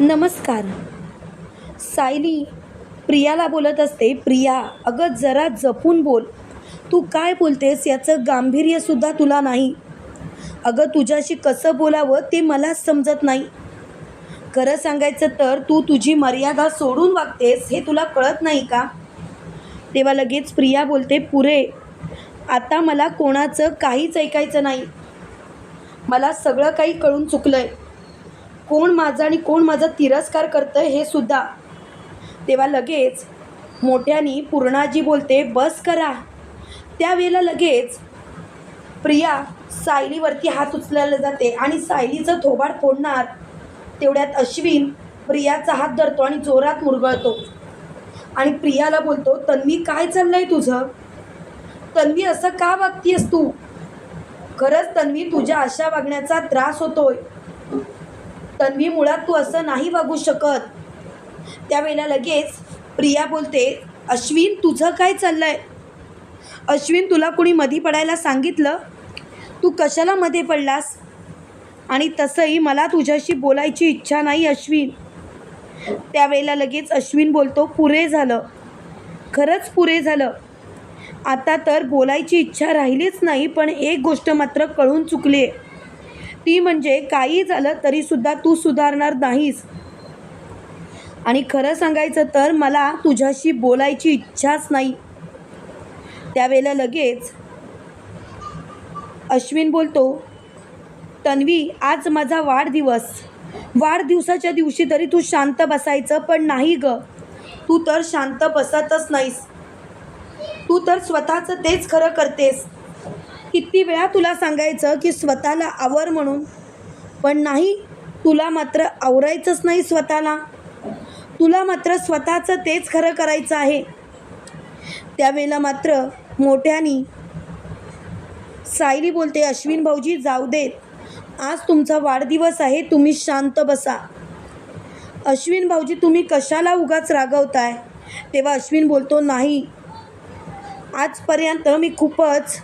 नमस्कार. सायली प्रियाला बोलत असते प्रिया अगं जरा जपून बोल. तू काय बोलतेस याचं गांभीर्यसुद्धा तुला नाही. अगं तुझ्याशी कसं बोलावं ते मला समजत नाही. खरं सांगायचं तर तू तुझी मर्यादा सोडून वागतेस हे तुला कळत नाही का? तेव्हा लगेच प्रिया बोलते पुरे आता मला कोणाचं काहीच ऐकायचं नाही. मला सगळं काही कळून चुकलं आहे कोण माझा आणि कोण माझा तिरस्कार करतं हे सुद्धा. तेव्हा लगेच मोठ्यानी पूर्णाजी बोलते बस करा. त्यावेळेला लगेच प्रिया सायलीवरती हात उचलायला जाते आणि सायलीचं थोबाड फोडणार तेवढ्यात अश्विन प्रियाचा हात धरतो आणि जोरात मुरगळतो. आणि प्रियाला बोलतो तन्वी काय चाललं आहे तुझं? तन्वी असं का वागतीयस तू? खरंच तन्वी तुझ्या अशा वागण्याचा त्रास होतोय. तन्वी मुळात तू असं नाही वागू शकत. त्यावेळेला लगेच प्रिया बोलते अश्विन तुझं काय चाललंय? अश्विन तुला कुणी मधी पडायला सांगितलं? तू कशाला मध्ये पडलास? आणि तसंही मला तुझ्याशी बोलायची इच्छा नाही अश्विन. त्यावेळेला लगेच अश्विन बोलतो पुरे झालं. खरंच पुरे झालं. आता तर बोलायची इच्छा राहिलीच नाही पण एक गोष्ट मात्र कळून चुकली आहे ती म्हणजे काही झालं तरीसुद्धा तू सुधारणार नाहीस. आणि खरं सांगायचं तर मला तुझ्याशी बोलायची इच्छाच नाही. त्यावेळेला लगेच अश्विन बोलतो तन्वी आज माझा वाढदिवस. वाढदिवसाच्या दिवशी तरी तू शांत बसायचं पण नाही ग. तू तर शांत बसतच नाहीस. तू तर स्वतःचं तेच खरं करतेस. किती वेळा तुला सांगायचं की स्वतःला आवर म्हणून? पण नाही तुला मात्र आवरायचंच नाही स्वतःला. तुला मात्र स्वतःचं तेच खरं करायचं आहे. त्यावेळेला मात्र मोठ्यानी सायली बोलते अश्विन भाऊजी जाऊ देत. आज तुमचा वाढदिवस आहे तुम्ही शांत बसा. अश्विन भाऊजी तुम्ही कशाला उगाच रागवताय? तेव्हा अश्विन बोलतो नाही. आजपर्यंत मी खूपच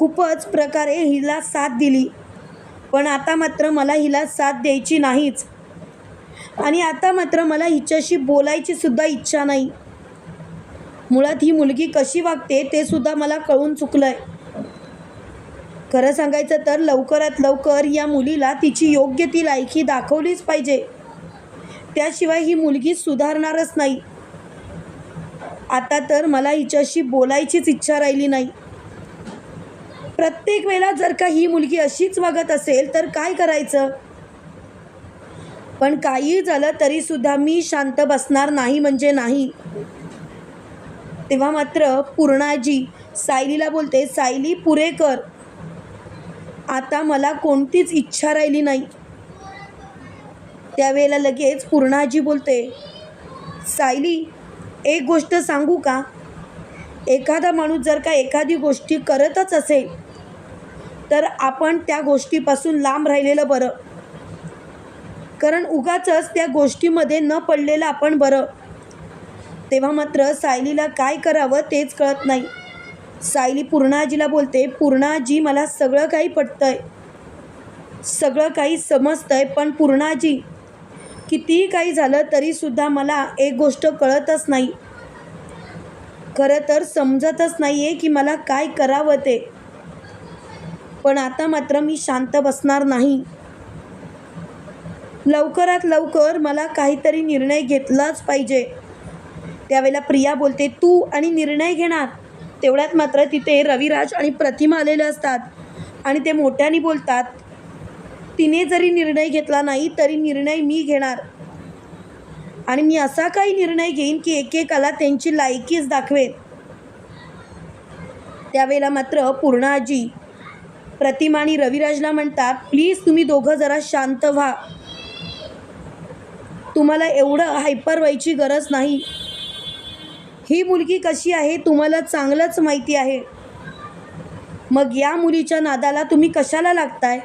खूपच प्रकारे हिला साथ दिली. पण आता मात्र मला हिला साथ द्यायची नाहीच. आणि आता मात्र मला हिच्याशी बोलायची सुद्धा इच्छा नाही. मुळात ही मुलगी कशी वागते ते सुद्धा मला कळून चुकलं आहे खरं सांगायचं तर लवकरात लवकर या मुलीला तिची योग्य ती लायकी दाखवलीच पाहिजे. त्याशिवाय ही मुलगी सुधारणारच नाही. आता तर मला हिच्याशी बोलायचीच इच्छा राहिली नाही. प्रत्येक वेळेला जर का ही मुलगी अशीच वागत असेल तर काय करायचं? पण काही झालं तरीसुद्धा मी शांत बसणार नाही म्हणजे नाही. तेव्हा मात्र पूर्णाजी सायलीला बोलते सायली पुरे कर. आता मला कोणतीच इच्छा राहिली नाही. त्यावेळेला लगेच पूर्णाजी बोलते सायली एक गोष्ट सांगू का? एखादा माणूस जर का एखादी गोष्टी करतच असेल तर आपण त्या गोष्टीपासून लांब राहिलेलं बरं. कारण उगाचच त्या गोष्टीमध्ये न पडलेलं आपण बरं. तेव्हा मात्र सायलीला काय करावं तेच कळत नाही. सायली पूर्णाजीला बोलते पूर्णाजी मला सगळं काही पटतंय. सगळं काही समजतंय पण पूर्णाजी कितीही काही झालं तरीसुद्धा मला एक गोष्ट कळतच नाही. खरं तर समजतच नाही आहे की मला काय करावं ते. पण आता मात्र मी शांत बसणार नाही. लवकरात लवकर मला काहीतरी निर्णय घेतलाच पाहिजे. त्यावेळेला प्रिया बोलते तू आणि निर्णय घेणार. तेवढ्यात मात्र तिथे रविराज आणि प्रतिमा आलेले असतात आणि ते मोठ्याने बोलतात तिने जरी निर्णय घेतला नाही तरी निर्णय मी घेणार. आणि मी असा काही निर्णय घेईन की एकेकाला त्यांची लायकीच दाखवेन. त्यावेळेला मात्र पूर्णाजी प्रतिमा आणि रविराजला म्हणतात प्लीज तुम्ही दोघं जरा शांत व्हा. तुम्हाला एवढं हायपर व्हायची गरज नाही. ही मुलगी कशी आहे तुम्हाला चांगलंच माहिती आहे. मग या मुलीच्या नादाला तुम्ही कशाला लागताय?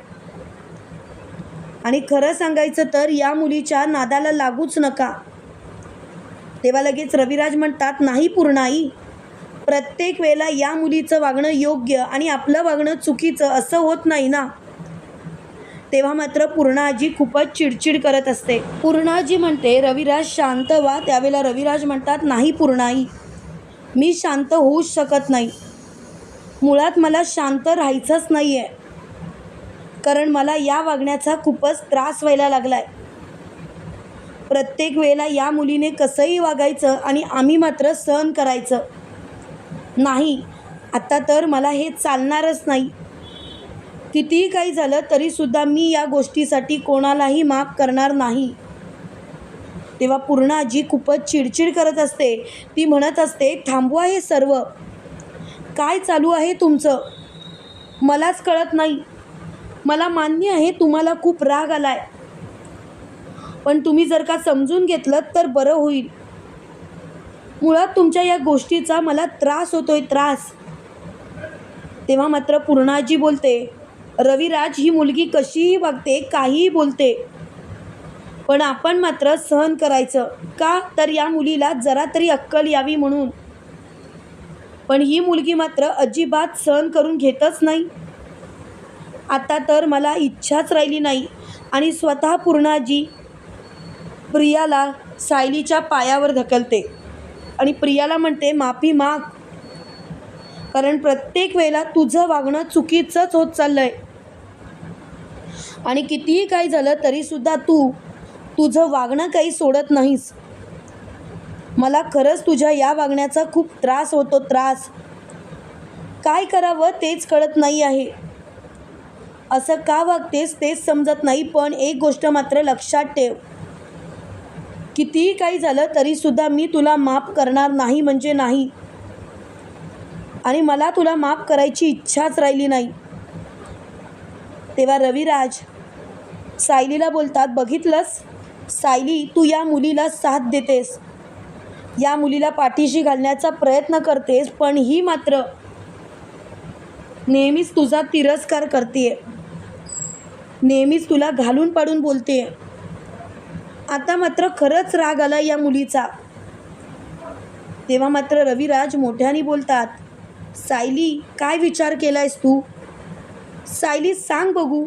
आणि खरं सांगायचं तर या मुलीच्या नादाला लागूच नका. तेव्हा लगेच रविराज म्हणतात नाही पूर्णाई प्रत्येक वेळेला या मुलीचं वागणं योग्य आणि आपलं वागणं चुकीचं असं होत नाही ना? तेव्हा मात्र पूर्णाजी खूपच चिडचिड करत असते. पूर्णाजी म्हणते रविराज शांत व्हा. त्यावेळेला रविराज म्हणतात नाही पूर्णाई मी शांत होऊच शकत नाही. मुळात मला शांत राहायचंच नाही आहे कारण मला या वागण्याचा खूपच त्रास व्हायला लागला आहे प्रत्येक वेळेला या मुलीने कसंही वागायचं आणि आम्ही मात्र सहन करायचं. नाही आता तर मला हे चालणारच नाही. कितीही काही झालं तरीसुद्धा मी या गोष्टीसाठी कोणालाही माफ करणार नाही. तेव्हा पूर्ण आजी खूपच चिडचिड करत असते ती म्हणत असते थांबवा हे सर्व. काय चालू आहे तुमचं? मलाच कळत नाही. मला मान्य आहे तुम्हाला खूप राग आला आहे पण तुम्ही जर का समजून घेतलं तर बरं होईल. मुळात तुमच्या या गोष्टीचा मला त्रास होतोय त्रास. तेव्हा मात्र पूर्णाजी बोलते रविराज ही मुलगी कशीही वागते काहीही बोलते. पण आपण मात्र सहन करायचं. का? तर या मुलीला जरा तरी अक्कल यावी म्हणून. पण ही मुलगी मात्र अजिबात सहन करून घेतच नाही. आता तर मला इच्छाच राहिली नाही. आणि स्वतः पूर्णाजी प्रियाला सायलीच्या पायावर ढकलते. आणि प्रियाला म्हणते माफी माग. कारण प्रत्येक वेळेला तुझं वागणं चुकीचंच होत चाललं आहे आणि कितीही काही झालं तरीसुद्धा तू तुझं वागणं काही सोडत नाहीस. मला खरंच तुझ्या या वागण्याचा खूप त्रास होतो त्रास. काय करावं तेच कळत नाही आहे. असं का वागतेस तेच समजत नाही पण एक गोष्ट मात्र लक्षात ठेव. कितीही काही झालं तरीसुद्धा मी तुला माफ करणार नाही म्हणजे नाही. आणि मला तुला माफ करायची इच्छाच राहिली नाही. तेव्हा रविराज सायलीला बोलतात बघितलंस? सायली तू या मुलीला साथ देतेस. या मुलीला पाठीशी घालण्याचा प्रयत्न करतेस पण ही मात्र नेहमीच तुझा तिरस्कार करते नेहमीच तुला घालून पाडून बोलते आता मात्र खरंच राग आला या मुलीचा. तेव्हा मात्र रविराज मोठ्याने बोलतात सायली काय विचार केलायस तू? सायली सांग बघू.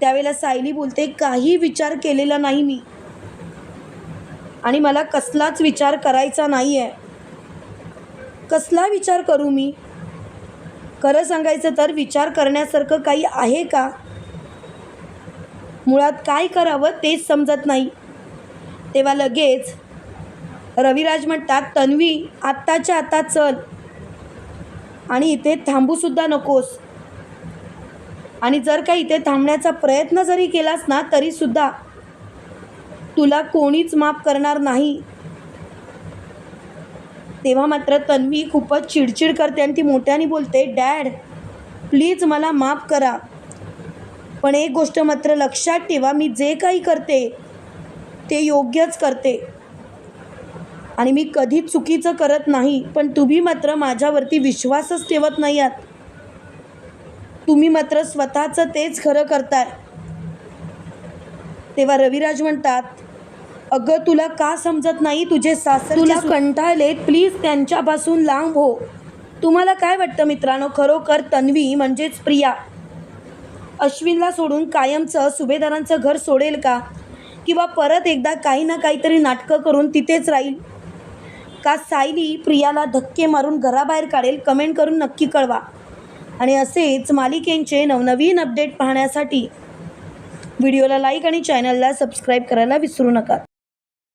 त्यावेळेला सायली बोलते काही विचार केलेला नाही मी. आणि मला कसलाच विचार करायचा नाही आहे कसला विचार करू मी? खरं सांगायचं तर विचार करण्यासारखं काही आहे का? मुळात काय करावं तेच समजत नाही. तेव्हा लगेच रविराज म्हणतात तन्वी आत्ताच्या आता चल. आणि इथे थांबूसुद्धा नकोस. आणि जर का इथे थांबण्याचा प्रयत्न जरी केलास ना तरीसुद्धा तुला कोणीच माफ करणार नाही. तेव्हा मात्र तन्वी खूपच चिडचिड करते आणि ती मोठ्याने बोलते डॅड प्लीज मला माफ करा. पण एक गोष्ट मात्र लक्षात ठेवा मी जे काही करते ते योग्यच करते. आणि मी कधीच चुकीचं करत नाही पण तुम्ही मात्र माझ्यावरती विश्वासच ठेवत नाही आहात. तुम्ही मात्र स्वतःचं तेच खरं करताय. तेव्हा रविराज म्हणतात अगं तुला का समजत नाही तुझे सासर तुला कंटाळलेत प्लीज त्यांच्यापासून लांब हो. तुम्हाला काय वाटतं मित्रांनो? खरोखर तन्वी म्हणजेच प्रिया. अश्विनला सोडून कायमचं सुभेदारांचं घर सोडेल का? किंवा परत एकदा काही ना काहीतरी नाटकं करून तिथेच राहील? का सायली प्रियाला धक्के मारून घराबाहेर काढेल? कमेंट करून नक्की कळवा. आणि असेच मालिकेंचे नवनवीन अपडेट पाहण्यासाठी व्हिडिओला लाईक आणि चॅनलला सबस्क्राईब करायला विसरू नका.